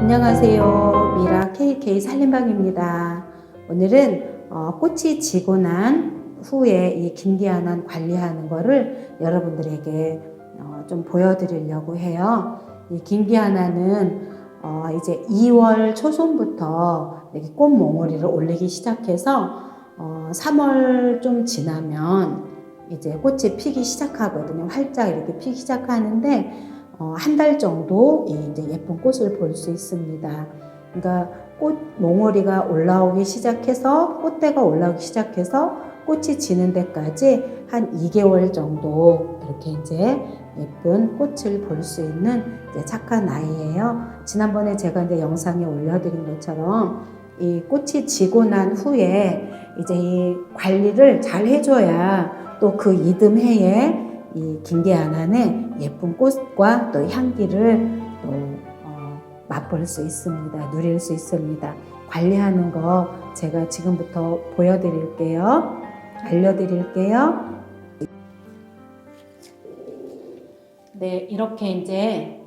안녕하세요. 미라 KK 살림방입니다. 오늘은 어, 꽃이 지고 난 후에 이 김기한원 관리하는 거를 여러분들에게 어, 좀 보여드리려고 해요. 이 김기하나는 어, 이제 2월 초순부터 이렇게 꽃 몽우리를 올리기 시작해서 어, 3월 좀 지나면 이제 꽃이 피기 시작하거든요. 활짝 이렇게 피기 시작하는데 어, 한 달 정도 이 이제 예쁜 꽃을 볼 수 있습니다. 그러니까 꽃 몽우리가 올라오기 시작해서 꽃대가 올라오기 시작해서 꽃이 지는 데까지 한 2개월 정도 이렇게 이제 예쁜 꽃을 볼 수 있는 착한 아이예요. 지난번에 제가 이제 영상에 올려드린 것처럼 이 꽃이 지고 난 후에 이제 이 관리를 잘 해줘야 또 그 이듬해에 이 김계안안의 예쁜 꽃과 또 향기를 또 어, 맛볼 수 있습니다. 누릴 수 있습니다. 관리하는 거 제가 지금부터 보여드릴게요. 알려드릴게요. 네, 이렇게 이제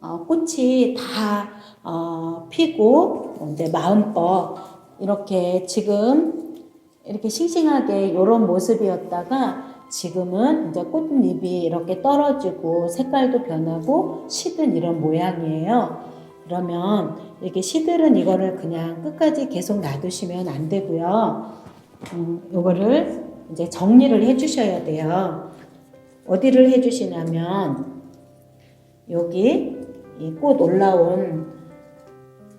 어, 꽃이 다 어, 피고 이제 마음껏 이렇게 지금 이렇게 싱싱하게 이런 모습이었다가 지금은 이제 꽃잎이 이렇게 떨어지고 색깔도 변하고 시든 이런 모양이에요. 그러면 이렇게 시들은 이거를 그냥 끝까지 계속 놔두시면 안 되고요. 음, 요거를 이제 정리를 해주셔야 돼요. 어디를 해주시냐면 여기 이 꽃 올라온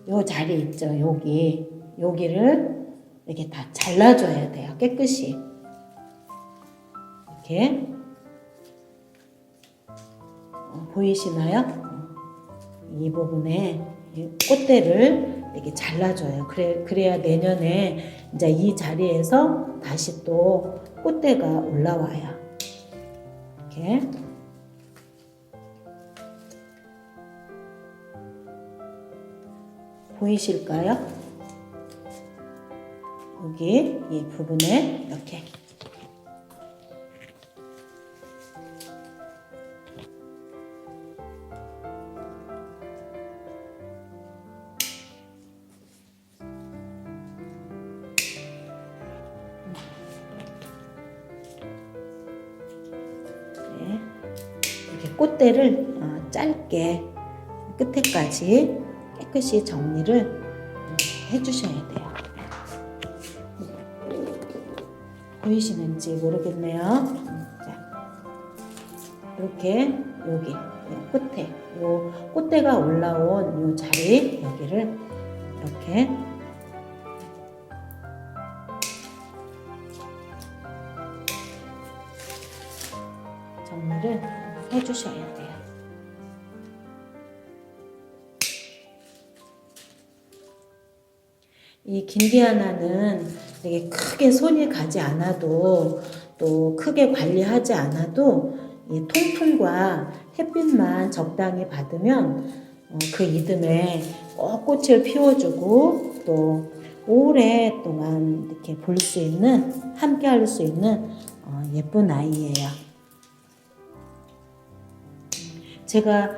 요 자리 있죠. 여기 여기를 이렇게 다 잘라줘야 돼요. 깨끗이 이렇게 어, 보이시나요? 이 부분에 이 꽃대를 이렇게 잘라줘요. 그래 그래야 내년에 이제 이 자리에서 다시 또 꽃대가 올라와요. 이렇게. 보이실까요? 여기 이 부분에 이렇게 꽃대를 어, 짧게 끝에까지 깨끗이 정리를 해주셔야 돼요. 보이시는지 모르겠네요. 자, 이렇게 여기 요 끝에 요 꽃대가 올라온 요 자리 여기를 이렇게 정리를 해주셔야 돼요. 이 김기하나는 되게 크게 손이 가지 않아도 또 크게 관리하지 않아도 이 통풍과 햇빛만 적당히 받으면 어, 그 이듬해 꼭 꽃을 피워주고 또 오랫동안 이렇게 볼 수 있는 함께 할 수 있는 어, 예쁜 아이예요. 제가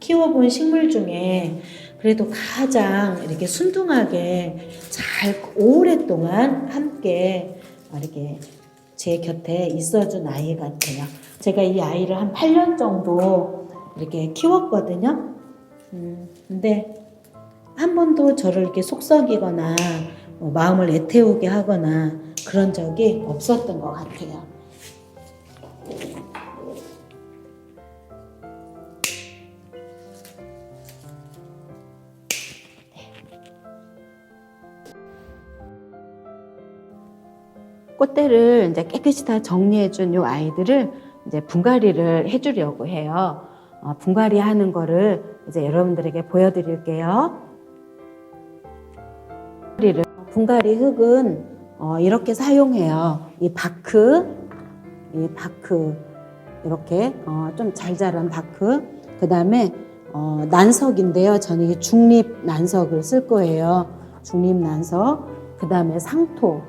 키워본 식물 중에 그래도 가장 이렇게 순둥하게 잘 오랫동안 함께 이렇게 제 곁에 있어준 아이 같아요. 제가 이 아이를 한 8년 정도 이렇게 키웠거든요. 음, 근데 한 번도 저를 이렇게 속썩이거나 뭐 마음을 애태우게 하거나 그런 적이 없었던 것 같아요. 꽃대를 이제 깨끗이 다 정리해준 요 아이들을 이제 분갈이를 해주려고 해요. 어, 분갈이 하는 거를 이제 여러분들에게 보여드릴게요. 분갈이 흙은 어, 이렇게 사용해요. 이 바크, 이 바크 이렇게 어, 좀 잘 자란 바크. 그 다음에 어, 난석인데요. 저는 이 중립 난석을 쓸 거예요. 중립 난석. 그 다음에 상토.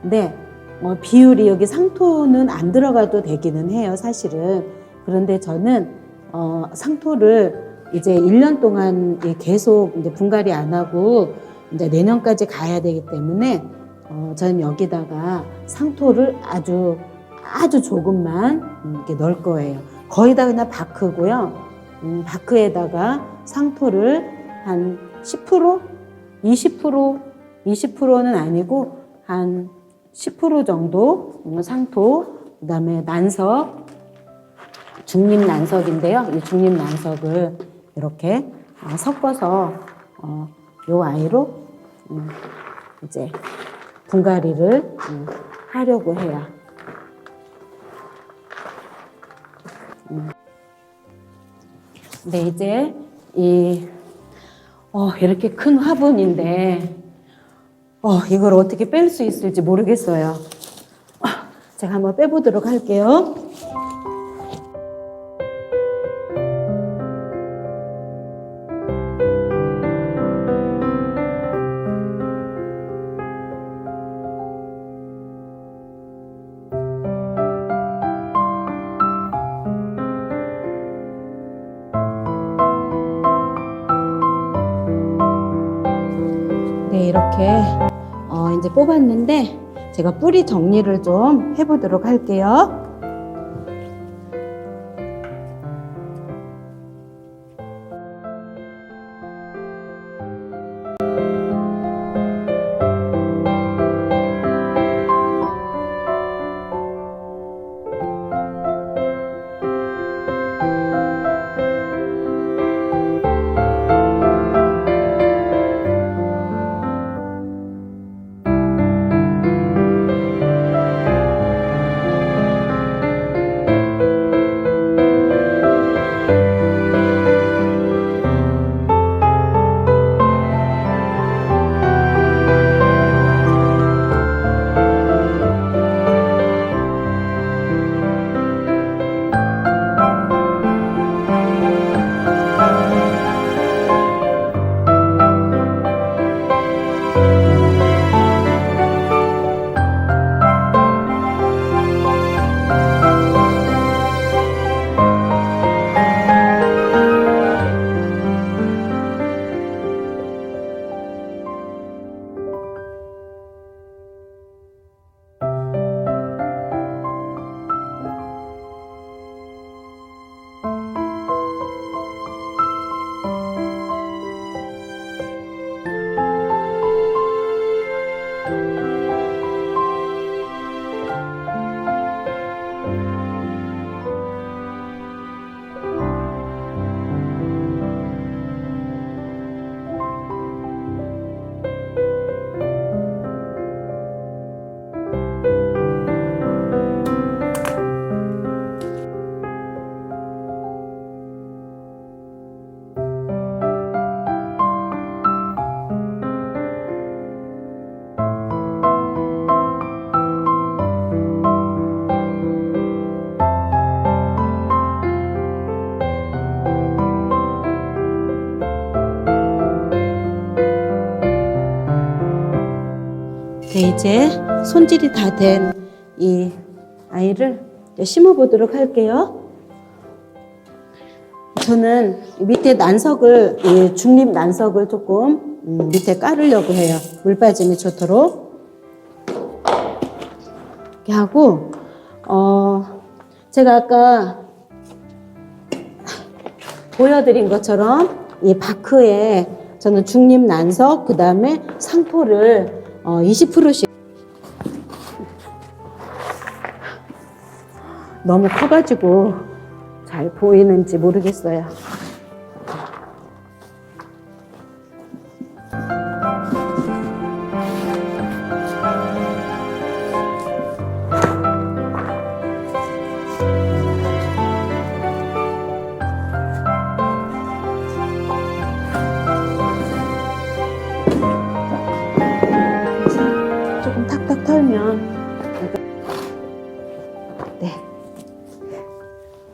근데 어, 비율이 여기 상토는 안 들어가도 되기는 해요, 사실은. 그런데 저는 어, 상토를 이제 1년 동안 이 계속 이제 분갈이 안 하고 이제 내년까지 가야 되기 때문에 어, 저는 여기다가 상토를 아주 아주 조금만 음, 이렇게 넣을 거예요. 거의 다 그냥 바크고요. 음, 바크에다가 상토를 한 10%, 20%, 20%는 아니고 한 10% 정도 음, 상토, 그 다음에 난석, 중립 난석인데요. 이 중립 난석을 이렇게 어, 섞어서 어, 요 아이로 음, 이제 분갈이를 음, 하려고 해요. 음. 네, 이제 이 어, 이렇게 큰 화분인데 어, 이걸 어떻게 뺄 수 있을지 모르겠어요. 아, 제가 한번 빼보도록 할게요. 뽑았는데 제가 뿌리 정리를 좀 해보도록 할게요. 네, 이제 손질이 다 된 이 아이를 이제 심어 보도록 할게요. 저는 밑에 난석을, 이 중립 난석을 조금 음, 밑에 깔으려고 해요. 물 빠짐이 좋도록. 이렇게 하고, 어, 제가 아까 보여드린 것처럼 이 바크에 저는 중립 난석, 그 다음에 상토를 어, 20%씩 너무 커가지고 잘 보이는지 모르겠어요.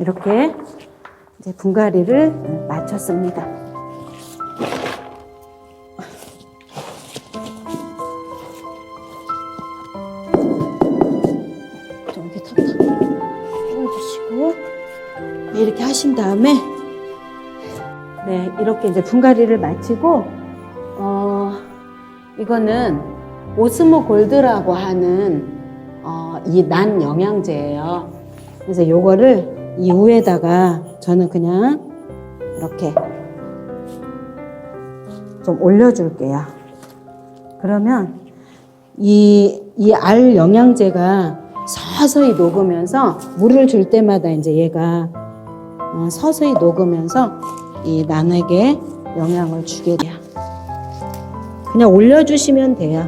이렇게 이제 분갈이를 마쳤습니다. 네, 이렇게 하신 다음에 네, 이렇게 이제 분갈이를 마치고 어 이거는 오스모 골드라고 하는 어, 이난 영양제예요. 그래서 요거를 이 위에다가 저는 그냥 이렇게 좀 올려줄게요. 그러면 이, 이 알 영양제가 서서히 녹으면서 물을 줄 때마다 이제 얘가 어, 서서히 녹으면서 이 난에게 영향을 주게 돼요. 그냥 올려주시면 돼요.